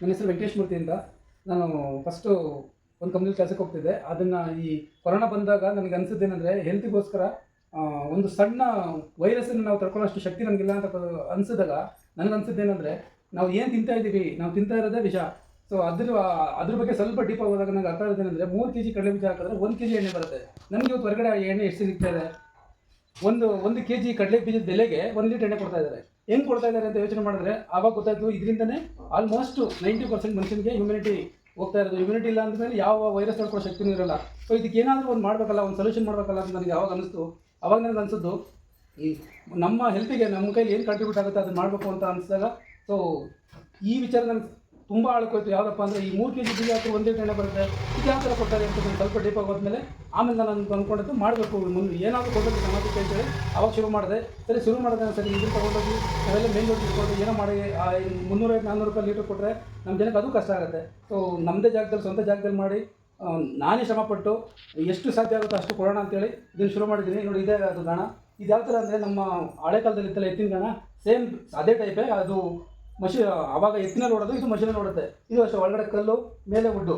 ನನ್ನ ಹೆಸರು ವೆಂಕಟೇಶ್ ಮೂರ್ತಿ ಅಂತ. ನಾನು ಫಸ್ಟು ಒಂದು ಕಂಪ್ನಿಲಿ ಕೆಲಸಕ್ಕೆ ಹೋಗ್ತಿದ್ದೆ. ಅದನ್ನು ಈ ಕೊರೋನಾ ಬಂದಾಗ ನನಗೆ ಅನಿಸಿದ್ದೇನೆಂದರೆ ಹೆಲ್ತಿಗೋಸ್ಕರ ಒಂದು ಸಣ್ಣ ವೈರಸ್ಸನ್ನು ನಾವು ತಡ್ಕೊಳ್ಳೋಷ್ಟು ಶಕ್ತಿ ನನಗಿಲ್ಲ ಅಂತ ಅನಿಸಿದಾಗ ನನಗೆ ಅನಿಸಿದ್ದೇನೆಂದರೆ ನಾವು ಏನು ತಿಂತಾ ಇದ್ದೀವಿ? ನಾವು ತಿಂತಾ ಇರೋದೇ ವಿಷ. ಸೊ ಅದ್ರ ಅದ್ರ ಬಗ್ಗೆ ಸ್ವಲ್ಪ ಡೀಪ್ ಆಗೋದಾಗ ನನಗೆ ಅರ್ಥ ಆಗೋದೇನೆಂದರೆ ಮೂರು ಕೆ ಜಿ ಕಡಲೆ ಬೀಜ ಹಾಕಿದ್ರೆ ಒಂದು ಕೆ ಜಿ ಎಣ್ಣೆ ಬರುತ್ತೆ. ನನಗೆ ಇವತ್ತು ಹೊರಗಡೆ ಎಣ್ಣೆ ಎಷ್ಟು ಸಿಗ್ತಾ ಇದೆ? ಒಂದು ಒಂದು ಕೆ ಜಿ ಕಡಲೆ ಬೀಜದ ಬೆಲೆಗೆ ಒಂದು ಲೀಟರ್ ಎಣ್ಣೆ ಕೊಡ್ತಾ ಇದ್ದಾರೆ. ಹೆಂಗೆ ಕೊಡ್ತಾ ಇದ್ದಾರೆ ಅಂತ ಯೋಚನೆ ಮಾಡಿದ್ರೆ, ಆವಾಗ ಗೊತ್ತಾಯ್ತು ಇದರಿಂದನೇ ಆಲ್ಮೋಸ್ಟ್ ನೈಂಟಿ ಪರ್ಸೆಂಟ್ ಮನುಷ್ಯನಿಗೆ ಇಮ್ಯುನಿಟಿ ಹೋಗ್ತಾ ಇರೋದು. ಇಮ್ಯುನಿಟಿ ಇಲ್ಲ ಅಂದಮೇಲೆ ಯಾವ ವೈರಸ್ ತಡ್ಕೊಳ್ಳೋ ಶಕ್ತಿನೂ ಇರಲ್ಲ. ಸೊ ಇದಕ್ಕೆ ಏನಾದರೂ ಒಂದು ಮಾಡಬೇಕಲ್ಲ, ಒಂದು ಸೊಲ್ಯೂಷನ್ ಮಾಡಬೇಕಲ್ಲ ಅಂತ ನನಗೆ ಯಾವಾಗ ಅನಿಸ್ತು ಅವಾಗ ನನಗೆ ಅನಿಸಿದ್ದು, ಈ ನಮ್ಮ ಹೆಲ್ತಿಗೆ ನಮ್ಮ ಕೈಲಿ ಏನು ಕಾಂಟ್ರಿಬ್ಯೂಟ್ ಆಗುತ್ತೆ, ಅದನ್ನು ಮಾಡಬೇಕು ಅಂತ ಅನಿಸಿದಾಗ ಸೊ ಈ ವಿಚಾರ ನನಗೆ ತುಂಬ ಆಳ್ಕೋಯ್ತು ಯಾವುದಪ್ಪ ಅಂದರೆ ಈ ಮೂರು ಕೆ ಜಿ ಬೀಜ ಹಾಕಿ ಒಂದೇ ಎಣ್ಣೆ ಬರುತ್ತೆ. ಇದು ಯಾವ ಥರ ಕೊಡ್ತಾರೆ ಅಂತ ಸ್ವಲ್ಪ ಡೀಪ್ ಹೋದ್ಮೇಲೆ ಆಮೇಲೆ ನಾನು ಅಂದ್ಕೊಂಡಿದ್ದು ಮಾಡಬೇಕು ಮುಂದೆ. ಏನಾದರೂ ಕೊಡಬೇಕು ಸಮಾಜಕ್ಕೆ ಅಂತೇಳಿ ಅವಾಗ ಶುರು ಮಾಡಿದೆ. ಸರಿ, ಶುರು ಮಾಡಿದೆ ಸರಿ, ಇದನ್ನು ತೊಗೊಂಡೋಗಿ ನಾವೆಲ್ಲ ರೋಡ್ ಇಟ್ಕೊಂಡು ಏನೋ ಮಾಡಿ, ಆ ಮುನ್ನೂರೈವತ್ತು ನಾನ್ನೂರು ರೂಪಾಯಿ ಲೀಟ್ರ್ ಕೊಟ್ಟರೆ ನಮ್ಮ ಜನಕ್ಕೆ ಅದು ಕಷ್ಟ ಆಗುತ್ತೆ. ಸೊ ನಮ್ಮದೇ ಜಾಗದಲ್ಲಿ, ಸ್ವಂತ ಜಾಗದಲ್ಲಿ ಮಾಡಿ ನಾನೇ ಶ್ರಮಪಟ್ಟು ಎಷ್ಟು ಸಾಧ್ಯ ಆಗುತ್ತೋ ಅಷ್ಟು ಕೊಡೋಣ ಅಂತೇಳಿ ಇದನ್ನು ಶುರು ಮಾಡಿದ್ದೀನಿ. ನೋಡಿ, ಇದೇ ಅದು ಗಣ ಇದು ಯಾವ ಥರ ಅಂದರೆ ನಮ್ಮ ಹಳೆ ಕಾಲದಲ್ಲಿ ಇತ್ತಲ್ಲ ಎತ್ತಿನ ಗಾಣ ಸೇಮ್ ಅದೇ ಟೈಪೇ ಅದು ಮಷಿ ಆವಾಗ ಎತ್ತಿನಲ್ಲಿ ನೋಡೋದು ಇದು ಮಷೀನಲ್ಲಿ ಓಡುತ್ತೆ ಇದು ಅಷ್ಟೇ, ಒಳಗಡೆ ಕಲ್ಲು, ಮೇಲೆ ಉಡ್ಡು.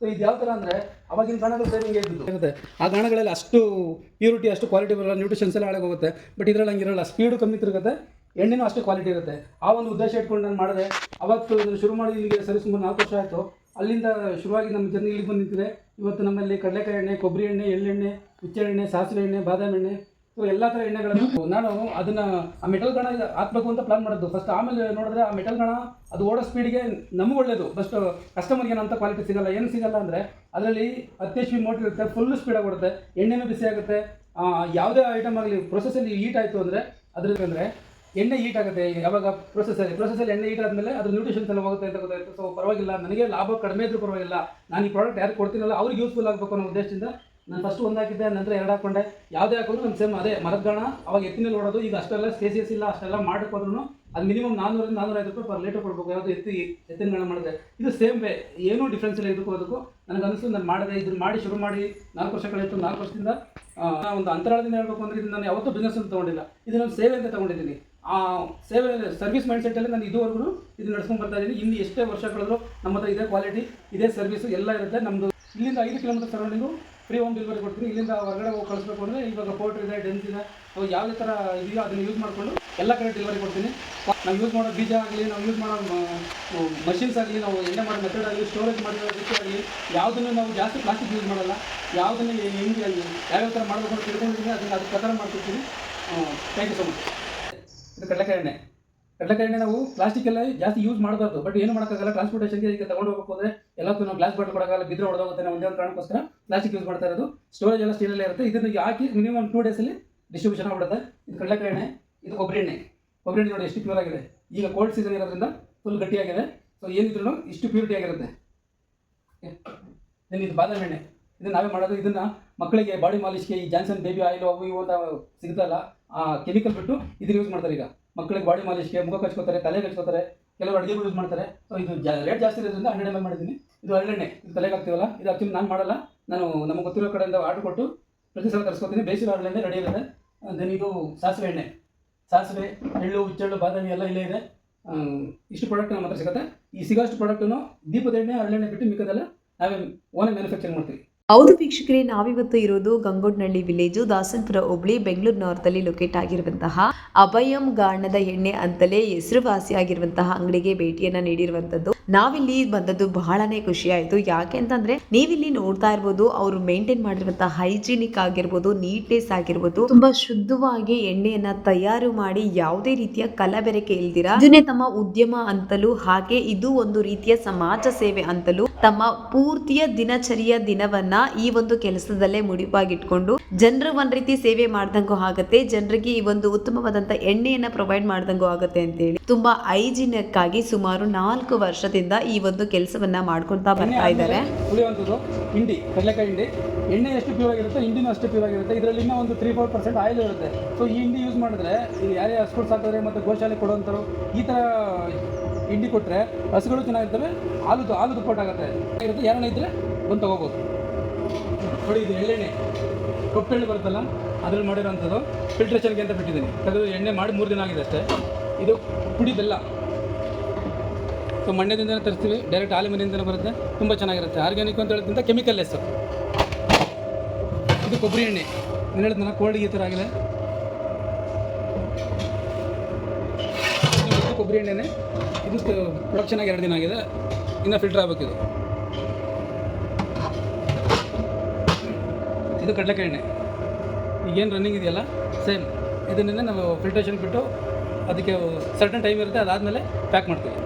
ಸೊ ಇದು ಯಾವ ಥರ ಅಂದರೆ, ಅವಾಗಿನ ಗಾಣಗಳು ಸರಿ ಹಿಂಗೆ ಆಗುತ್ತೆ. ಆ ಗಾಣಗಳಲ್ಲಿ ಅಷ್ಟು ಪ್ಯೂರಿಟಿ ಅಷ್ಟು ಕ್ವಾಲಿಟಿ ಬರಲ್ಲ ನ್ಯೂಟ್ರಿಷನ್ಸ್ ಎಲ್ಲ ಹಾಳಾಗಿ ಹೋಗುತ್ತೆ. ಬಟ್ ಇದರಲ್ಲಿ ಹಂಗಿರಲ್ಲ ಸ್ಪೀಡು ಕಮ್ಮಿ ತಿರುಗುತ್ತೆ, ಎಣ್ಣೆನೂ ಅಷ್ಟೇ ಕ್ವಾಲಿಟಿ ಇರುತ್ತೆ. ಆ ಒಂದು ಉದ್ದೇಶ ಇಟ್ಕೊಂಡು ನಾನು ಮಾಡಿದೆ. ಅವತ್ತು ಇದನ್ನು ಶುರು ಮಾಡಿ ಇಲ್ಲಿಗೆ ಸರಿ ಸುಮಾರು ನಾಲ್ಕು ವರ್ಷ ಆಯಿತು. ಅಲ್ಲಿಂದ ಶುರುವಾಗಿ ನಮ್ಮ ಜರ್ನಿ ಇಲ್ಲಿಗೆ ಬಂದು ನಿಂತಿದೆ. ಇವತ್ತು ನಮ್ಮಲ್ಲಿ ಕಡಲೆಕಾಯಿ ಎಣ್ಣೆ, ಕೊಬ್ಬರಿ ಎಣ್ಣೆ, ಎಳ್ಳೆಣ್ಣೆ ಹುಚ್ಚೆಣ್ಣೆ ಸಾಸಿವೆ ಎಣ್ಣೆ, ಬಾದಾಮಿ ಎಣ್ಣೆ ಸೊ ಎಲ್ಲ ಎಣ್ಣೆಗಳನ್ನು ನಾನು ಅದನ್ನ ಆ ಮೆಟಲ್ ಗಣ ಹಾಕ್ಬೇಕು ಅಂತ ಪ್ಲಾನ್ ಮಾಡಿದ್ದು. ಫಸ್ಟ್ ಆಮೇಲೆ ನೋಡಿದ್ರೆ ಆ ಮೆಟಲ್ ಗಣ ಅದು ಓಡೋ ಸ್ಪೀಡ್ಗೆ ನಮ್ಗೆ ಒಳ್ಳೇದು. ಫಸ್ಟ್ ಕಸ್ಟಮರ್ಗೆ ಏನಂತ ಕ್ವಾಲಿಟಿ ಸಿಗಲ್ಲ. ಏನು ಸಿಗಲ್ಲ ಅಂದರೆ ಅದರಲ್ಲಿ ಹತ್ತು ಮೋಟರ್ ಇರುತ್ತೆ ಫುಲ್ ಸ್ಪೀಡಾಗಿ ಓಡುತ್ತೆ. ಎಣ್ಣೆನೂ ಬಿಸಿ ಆಗುತ್ತೆ. ಯಾವುದೇ ಐಟಮ್ ಆಗಲಿ ಪ್ರೊಸೆಸಲ್ಲಿ ಹೀಟ್ ಆಯಿತು ಅಂದರೆ ಅದ್ರಲ್ಲಿ ಅಂದರೆ ಎಣ್ಣೆ ಹೀಟ್ ಆಗುತ್ತೆ. ಯಾವಾಗ ಪ್ರೊಸೆಸಲ್ಲಿ ಪ್ರೊಸೆಸಲ್ಲಿ ಎಣ್ಣೆ ಹೀಟ್ ಆದಮೇಲೆ ಅದು ನ್ಯೂಟ್ರಿಷನ್ಸ್ ಎಲ್ಲ ಹೋಗುತ್ತೆ ಅಂತ ಗೊತ್ತಾಯ್ತು. ಸೊ ಪರವಾಗಿಲ್ಲ. ನನಗೆ ಲಾಭ ಕಡಿಮೆ ಇದ್ರೂ ಪರವಾಗಿಲ್ಲ. ನಾನು ಈ ಪ್ರಾಡಕ್ಟ್ ಯಾರು ಕೊಡ್ತೀನಲ್ಲ, ಅವ್ರಿಗೆ ಯೂಸ್ಫುಲ್ ಆಗಬೇಕು ಅನ್ನೋ ಉದ್ದೇಶದಿಂದ ನಾನು ಫಸ್ಟ್ ಒಂದು ಹಾಕಿದ್ದೆ ನಂತರ ಎರಡು ಹಾಕೊಂಡೆ. ಯಾವುದೇ ಹಾಕಿದ್ರು ನಮ್ಮ ಸೇಮ್ ಅದೇ ಮರದ ಗಣ ಅವಾಗ ಎತ್ತಿನಲ್ಲಿ ಓಡೋದು, ಈಗ ಅಷ್ಟೆಲ್ಲ ಸ್ಟೇಸಿಯಸ್ ಇಲ್ಲ, ಅಷ್ಟೆಲ್ಲ ಮಾಡೋಕ್ಕೋದ್ರೂ ಅದು ಮಿನಿಮಮ್ ನಾನ್ನೂರಿಂದ ನಾನ್ನೂರೈದು ರೂಪಾಯಿ ಪರ್ ಲೀಟರ್ ಕೊಡಬೇಕು. ಯಾವುದು ಎತ್ತಿ ಎತ್ತಿನ ಗಣ ಮಾಡಿದೆ ಇದು ಸೇಮ್ ವೇ ಏನೂ ಡಿಫ್ರೆನ್ಸ್ ಇಲ್ಲ ಇದಕ್ಕೂ ಅದಕ್ಕೂ. ನನಗೆ ಅನಿಸ್ತು ನಾನು ಮಾಡಿದೆ ಇದನ್ನು ಮಾಡಿ ಶುರು ಮಾಡಿ. ನಾಲ್ಕು ವರ್ಷ ನಾಲ್ಕು ವರ್ಷದಿಂದ ನಾನು ಒಂದು ಅಂತರಾಳದಿಂದ ಹೇಳ್ಬೇಕು ಅಂದರೆ ಇದು ನಾನು ಯಾವತ್ತೂ ಬಿಸ್ನೆಸ್ ಅಂತ ತೊಗೊಂಡಿಲ್ಲ. ಇದು ನಾನು ಸೇವೆ ಅಂತ ತೊಗೊಂಡಿದ್ದೀನಿ. ಆ, ಸೇವೆ ಸರ್ವಿಸ್ ಮೈಂಡ್ ಸೆಟ್ಟಲ್ಲಿ ನಾನು ಇದುವರೆಗೂ ಇದು ನಡ್ಸ್ಕೊಂಡು ಬರ್ತಾ ಇದ್ದೀನಿ. ಇನ್ನು ಎಷ್ಟೇ ವರ್ಷ ಕಳೆದ್ರು ನಮ್ಮ ಹತ್ರ ಇದೇ ಕ್ವಾಲಿಟಿ ಇದೇ ಸರ್ವಿಸು ಎಲ್ಲ ಇರುತ್ತೆ. ನಮ್ಮದು ಇಲ್ಲಿಂದ ಐದು kilometre surrounding free home delivery ಕೊಡ್ತೀನಿ. ಇಲ್ಲಿಂದ ಹೊರಗಡೆ ಹೋಗಿ ಕಳಿಸ್ಬೇಕು ಅಂದರೆ ಇವಾಗ ಪೋರ್ಟ್ ಇದೆ ಡೆನ್ಸ್ ಇದೆ. ಅವು ಯಾವುದೇ ಥರ ಇದೆಯೋ ಅದನ್ನು ಯೂಸ್ ಮಾಡಿಕೊಂಡು ಎಲ್ಲ ಕಡೆ ಡೆಲಿವರಿ ಕೊಡ್ತೀನಿ. ನಾವು ಯೂಸ್ ಮಾಡೋ ಬೀಜ ಆಗಲಿ, ನಾವು ಯೂಸ್ ಮಾಡೋ ಮಷಿನ್ಸ್ ಆಗಲಿ, ನಾವು ಎಣ್ಣೆ ಮಾಡೋ ಮೆಥಡ್ ಆಗಲಿ ಸ್ಟೋರೇಜ್ ಮಾಡಿರೋ ರೀತಿ ಆಗಲಿ, ಯಾವುದನ್ನು ನಾವು ಜಾಸ್ತಿ ಪ್ಲಾಸ್ಟಿಕ್ ಯೂಸ್ ಮಾಡಲ್ಲ. ಯಾವುದನ್ನು ಹೆಂಗೆ ಯಾವ್ಯಾವ ಥರ ಮಾಡಬೇಕು ಅಂತ ತಿಳ್ಕೊಂಡಿದ್ದೀನಿ. ಅದನ್ನು ಅದಕ್ಕೆ ಪ್ರಕಾರ ಮಾಡ್ತಿರ್ತೀನಿ ಥ್ಯಾಂಕ್ ಯು ಸೊ ಮಚ್ ಇದು ಕಡಲೆಕಾಯಿ ಎಣ್ಣೆ. ಕಡಲೆಕಾಯಿ ಎಣ್ಣೆ ನಾವು ಪ್ಲಾಸ್ಟಿಕ್ ಎಲ್ಲ ಜಾಸ್ತಿ ಯೂಸ್ ಮಾಡಬಾರ್ದು. ಬಟ್ ಏನು ಮಾಡೋಕ್ಕಾಗಲ್ಲ? ಟ್ರಾನ್ಸ್ಪೋರ್ಟೇಷನ್ಗೆ ಈಗ ತಗೊಂಡು ಹೋಗಬೇಕು ಅಂದರೆ ಎಲ್ಲಕ್ಕೂ ನಾವು ಗ್ಲಾಸ್ ಬಾಟಲ್ ಕೊಡೋಕ್ಕಾಗಲ್ಲ, ಬಿದ್ದರೆ ಹೊಡೆದೋಗುತ್ತೆ ನಾವು ಒಂದೇ ಒಂದು ಕಾರಣಕ್ಕೋಸ್ಕರ ಪ್ಲಾಸ್ಟಿಕ್ ಯೂಸ್ ಮಾಡ್ತಾ ಇರೋದು. ಸ್ಟೋರೇಜ್ ಎಲ್ಲ ಸ್ಟೀಲಲ್ಲೇ ಇರುತ್ತೆ. ಇದನ್ನು ಹಾಕಿ ಮಿನಿಮಮ್ ಟೂ ಡೇಸಲ್ಲಿ ಡಿಸ್ಟ್ರಿಬ್ಯೂಷನ್ ಆಗ್ಬಿಡುತ್ತೆ. ಇದು ಕಡಲೆಕಾಯಿ ಇದು ಕೊಬ್ಬರಿ ಎಣ್ಣೆ. ಕೊಬ್ಬರಿ ಎಣ್ಣೆ ನೋಡಿ, ಎಷ್ಟು ಪ್ಯೂರ್ ಆಗಿದೆ. ಈಗ ಕೋಲ್ಡ್ ಸೀಸನ್ ಇರೋದ್ರಿಂದ ಫುಲ್ ಗಟ್ಟಿಯಾಗಿದೆ. ಸೊ ಏನಿದ್ರು ಇಷ್ಟು ಪ್ಯೂರಿಟಿ ಆಗಿರುತ್ತೆ. ದೆನ್ ಇದು ಬಾದಾಮಿ ಎಣ್ಣೆ. ಇದನ್ನ ನಾವೇ ಮಾಡೋದು. ಇದನ್ನು ಮಕ್ಕಳಿಗೆ ಬಾಡಿ ಮಾಲಿಷ್ಗೆ ಈ ಜಾನ್ಸನ್ ಬೇಬಿ ಆಯಿಲ್ ಅವು ಇವು ಅಂತ ಸಿಗುತ್ತಲ್ಲ ಆ ಕೆಮಿಕಲ್ ಬಿಟ್ಟು ಇದನ್ನು ಯೂಸ್ ಮಾಡ್ತಾರೆ ಈಗ. ಮಕ್ಕಳಿಗೆ ಬಾಡಿ ಮಾಲೀಶ್ಗೆ ಮುಖ ಕಚ್ಕೋತಾರೆ, ತಲೆ ಕಚ್ಕೋತಾರೆ, ಕೆಲವರು ಅಡುಗೆಗಳು ಯೂಸ್ ಮಾಡ್ತಾರೆ. ಸೊ ಇದು ರೇಟ್ ಜಾಸ್ತಿ ಇರೋದ್ರಿಂದ ಹಂಡ್ರೆಡ್ ಎಂ ಎಲ್ ಮಾಡಿದ್ದೀನಿ. ಇದು ಹರಳೆಣ್ಣೆ ಇದು ತಲೆಗೆ ಹಾಕ್ತೀವಲ್ಲ ಇದು ಆಕ್ಚುಲಿ ನಾನು ಮಾಡಲ್ಲ. ನಾನು ನಮಗೆ ಗೊತ್ತಿರೋ ಕಡೆಯಿಂದ ಆರ್ಡರ್ ಕೊಟ್ಟು ಪ್ರತಿ ಸಲ ತರಿಸ್ಕೊತೀನಿ. ಬೇಸಿಗೆ ಹರಳೆಣ್ಣೆ ರೆಡಿ ಇರುತ್ತೆ. ದೆನ್ ಇದು ಸಾಸಿವೆ ಎಣ್ಣೆ. ಸಾಸಿವೆ, ಎಳ್ಳು, ಹುಚ್ಚೆಳ್ಳು, ಬಾದಾಮಿ ಎಲ್ಲ ಇಲ್ಲೇ ಇದೆ. ಇಷ್ಟು ಪ್ರಾಡಕ್ಟ್ ನಮ್ಮ ಹತ್ರ ಸಿಗುತ್ತೆ. ಈ ಸಿಗೋಷ್ಟು ಪ್ರಾಡಕ್ಟನ್ನು ದೀಪದ ಎಣ್ಣೆ, ಹರಳೆಣ್ಣೆ ಬಿಟ್ಟು ಮಿಕ್ಕದೆಲ್ಲ ನಾವೇ ಓನೇ ಮ್ಯಾನುಫ್ಯಾಕ್ಚರ್ ಮಾಡ್ತೀವಿ. ಹೌದು ವೀಕ್ಷಕರೇ, ನಾವಿವತ್ತು ಇರೋದು ಗಂಗೋಡ್ನಹಳ್ಳಿ ವಿಲೇಜು ದಾಸನ್ಪುರ ಹೋಬಳಿ, ಬೆಂಗಳೂರು ನಾರ್ತಲ್ಲಿ ಲೊಕೇಟ್ ಆಗಿರುವಂತಹ ಅಭಯಂ ಗಾಣದ ಎಣ್ಣೆ ಅಂತಲೇ ಹೆಸರುವಾಸಿಯಾಗಿರುವಂತಹ ಅಂಗಡಿಗೆ ಭೇಟಿಯನ್ನ ನೀಡಿರುವಂತದ್ದು ನಾವಿಲ್ಲಿ ಬಂದದ್ದು ಬಹಳನೇ ಖುಷಿ ಆಯ್ತು ಯಾಕೆ ಅಂತಂದ್ರೆ, ನೀವಿಲ್ಲಿ ನೋಡ್ತಾ ಇರ್ಬೋದು, ಅವರು ಮೇಂಟೈನ್ ಮಾಡಿರುವಂತಹ ಹೈಜಿನಿಕ್ ಆಗಿರ್ಬೋದು ನೀಟ್ನೆಸ್ ಆಗಿರ್ಬೋದು, ತುಂಬಾ ಶುದ್ಧವಾಗಿ ಎಣ್ಣೆಯನ್ನ ತಯಾರು ಮಾಡಿ ಯಾವುದೇ ರೀತಿಯ ಕಲಬೆರಕೆ ಇಲ್ದಿರ ಇದನ್ನೇ ತಮ್ಮ ಉದ್ಯಮ ಅಂತಲೂ, ಹಾಗೆ ಇದು ಒಂದು ರೀತಿಯ ಸಮಾಜ ಸೇವೆ ಅಂತಲೂ ತಮ್ಮ ಪೂರ್ತಿಯ ದಿನಚರಿಯ ದಿನವನ್ನ ಈ ಒಂದು ಕೆಲಸದಲ್ಲೇ ಮುಡಿಪಾಗಿಟ್ಕೊಂಡು ಜನರು ಒಂದ್ ರೀತಿ ಸೇವೆ ಮಾಡ್ದಂಗೂ ಆಗತ್ತೆ ಜನರಿಗೆ ಈ ಒಂದು ಉತ್ತಮವಾದಂತ ಎಣ್ಣೆಯನ್ನ ಪ್ರೊವೈಡ್ ಮಾಡ್ದಂಗೂ ಆಗತ್ತೆ ಅಂತೇಳಿ ತುಂಬಾ ಐಜಿನಕ್ಕಾಗಿ ಆಗಿ ಸುಮಾರು ನಾಲ್ಕು ವರ್ಷದಿಂದ ಈ ಒಂದು ಕೆಲಸವನ್ನ ಮಾಡ್ಕೊಂತ ಬರ್ತಾ ಇದ್ದಾರೆ. ಹಿಂಡಿ ಕಡಲೆಕಾಯಿ ಹಿಂಡಿ. ಎಣ್ಣೆ ಎಷ್ಟು ಪ್ಯೂರ್ ಆಗಿರುತ್ತೆ ಹಿಂಡಿನೂ ಅಷ್ಟು ಪ್ಯೂರ್ ಆಗಿರುತ್ತೆ. ಇದರಲ್ಲಿ ಇನ್ನೂ ಒಂದು ತ್ರೀ ಫೋರ್ ಪರ್ಸೆಂಟ್ ಆಯಿಲ್ ಇರುತ್ತೆ. ಸೊ ಈ ಹಿಂಡಿ ಯೂಸ್ ಮಾಡಿದ್ರೆ ಇದು ಯಾರೇ ಹಸ್ಗಳು ಸಾಕಿದ್ರೆ ಮತ್ತು ಗೋಶಾಲೆ ಕೊಡುವಂಥವ್ರು ಈ ಥರ ಹಿಂಡಿ ಕೊಟ್ಟರೆ ಹಸುಗಳು ಚೆನ್ನಾಗಿರ್ತವೆ ಹಾಲು ಹಾಲು ದುಪ್ಪಟ್ಟಾಗುತ್ತೆ ಇರುತ್ತೆ ಯಾರನ್ನ ಇದ್ದರೆ ಬಂದು ತೊಗೋಬೋದು. ನೋಡಿ, ಇದು ಎಳ್ಳೆಣ್ಣೆ. ಕಪ್ಪೆಣ್ಣೆ ಬರುತ್ತಲ್ಲ, ಅದ್ರಲ್ಲಿ ಮಾಡಿರೋಂಥದ್ದು ಫಿಲ್ಟ್ರೇಷನ್ಗೆ ಅಂತ ಬಿಟ್ಟಿದ್ದೀನಿ. ತೆಗೆದು ಎಣ್ಣೆ ಮಾಡಿ ಮೂರು ದಿನ ಆಗಿದೆ ಅಷ್ಟೇ. ಇದು ಪುಡಿ ಬೆಲ್ಲ. ಸೊ ಮಣ್ಣದಿಂದ ತರಿಸ್ತೀವಿ. ಡೈರೆಕ್ಟ್ ಹಾಲಿ ಬರುತ್ತೆ. ತುಂಬ ಚೆನ್ನಾಗಿರುತ್ತೆ. ಆರ್ಗ್ಯಾನಿಕ್ ಅಂತ ಹೇಳೋದ್ರಿಂದ ಕೆಮಿಕಲ್ ಲೆಸ್ಸು ಇದು ಕೊಬ್ಬರಿ ಎಣ್ಣೆ. ನಾನು ಹೇಳಿದ್ನಲ್ಲ ಕೋಲ್ಡ್ಗೆ ಈ ಥರ ಆಗಿದೆ. ಕೊಬ್ಬರಿ ಎಣ್ಣೆನೇ. ಇದು ಪ್ರೊಡಕ್ಷನ್ ಆಗಿ ಎರಡು ದಿನ ಆಗಿದೆ. ಇನ್ನು ಫಿಲ್ಟರ್ ಆಗಬೇಕು ಇದು ಕಡಲೆಕಾಯಿ ಎಣ್ಣೆ. ಈಗೇನು ರನ್ನಿಂಗ್ ಇದೆಯಲ್ಲ? ಸೇಮ್ ಇದನ್ನೇ ನಾವು ಫಿಲ್ಟ್ರೇಷನ್ ಬಿಟ್ಟು ಅದಕ್ಕೆ ಸರ್ಟನ್ ಟೈಮ್ ಇರುತ್ತೆ, ಅದಾದಮೇಲೆ ಪ್ಯಾಕ್ ಮಾಡ್ತೀವಿ.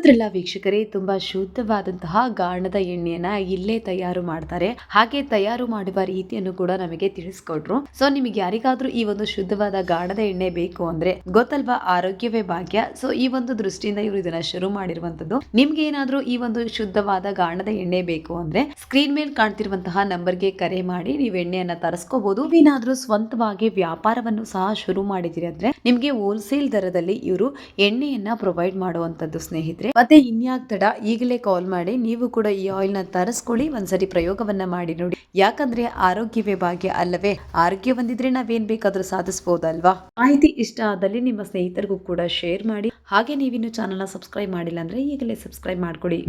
ನೋಡಿದ್ರಲ್ಲ ವೀಕ್ಷಕರೇ, ತುಂಬಾ ಶುದ್ಧವಾದಂತಹ ಗಾಣದ ಎಣ್ಣೆಯನ್ನ ಇಲ್ಲೇ ತಯಾರು ಮಾಡ್ತಾರೆ. ಹಾಗೆ ತಯಾರು ಮಾಡುವ ರೀತಿಯನ್ನು ಕೂಡ ನಮಗೆ ತಿಳಿಸ್ಕೊಟ್ರು. ಸೊ ನಿಮಗೆ ಯಾರಿಗಾದ್ರೂ ಈ ಒಂದು ಶುದ್ಧವಾದ ಗಾಣದ ಎಣ್ಣೆ ಬೇಕು ಅಂದ್ರೆ ಗೊತ್ತಲ್ವಾ? ಆರೋಗ್ಯವೇ ಭಾಗ್ಯ. ಸೊ ಈ ಒಂದು ದೃಷ್ಟಿಯಿಂದ ಇವರು ಇದನ್ನ ಶುರು ಮಾಡಿರುವಂತದ್ದು. ನಿಮ್ಗೆ ಏನಾದ್ರೂ ಈ ಒಂದು ಶುದ್ಧವಾದ ಗಾಣದ ಎಣ್ಣೆ ಬೇಕು ಅಂದ್ರೆ ಸ್ಕ್ರೀನ್ ಮೇಲೆ ಕಾಣ್ತಿರುವಂತಹ ನಂಬರ್ಗೆ ಕರೆ ಮಾಡಿ ನೀವು ಎಣ್ಣೆಯನ್ನ ತರಿಸ್ಕೋಬಹುದು ಏನಾದ್ರೂ ಸ್ವಂತವಾಗಿ ವ್ಯಾಪಾರವನ್ನು ಸಹ ಶುರು ಮಾಡಿದಿರಿ ಅಂದ್ರೆ ನಿಮ್ಗೆ ಹೋಲ್ಸೇಲ್ ದರದಲ್ಲಿ ಇವರು ಎಣ್ಣೆಯನ್ನ ಪ್ರೊವೈಡ್ ಮಾಡುವಂತದ್ದು ಸ್ನೇಹಿತರೆ. ಮತ್ತೆ ಇನ್ಯಾಕ್ ತಡ, ಈಗಲೇ ಕಾಲ್ ಮಾಡಿ, ನೀವು ಕೂಡ ಈ ಆಯಿಲ್ನ ತರಿಸ್ಕೊಳ್ಳಿ, ಒಂದ್ಸರಿ ಪ್ರಯೋಗವನ್ನ ಮಾಡಿ ನೋಡಿ. ಯಾಕಂದ್ರೆ ಆರೋಗ್ಯವೇ ಭಾಗ್ಯ ಅಲ್ಲವೇ? ಆರೋಗ್ಯ ಬಂದಿದ್ರೆ ನಾವೇನ್ ಬೇಕಾದ್ರೂ ಸಾಧಿಸಬಹುದಲ್ವಾ ಮಾಹಿತಿ ಇಷ್ಟ ಆದಲ್ಲಿ ನಿಮ್ಮ ಸ್ನೇಹಿತರಿಗೂ ಕೂಡ ಶೇರ್ ಮಾಡಿ. ಹಾಗೆ ನೀವಿನ್ನು ನ ಸಬ್ಸ್ಕ್ರೈಬ್ ಮಾಡಿಲ್ಲ ಅಂದ್ರೆ ಈಗಲೇ ಸಬ್ಸ್ಕ್ರೈಬ್ ಮಾಡ್ಕೊಳ್ಳಿ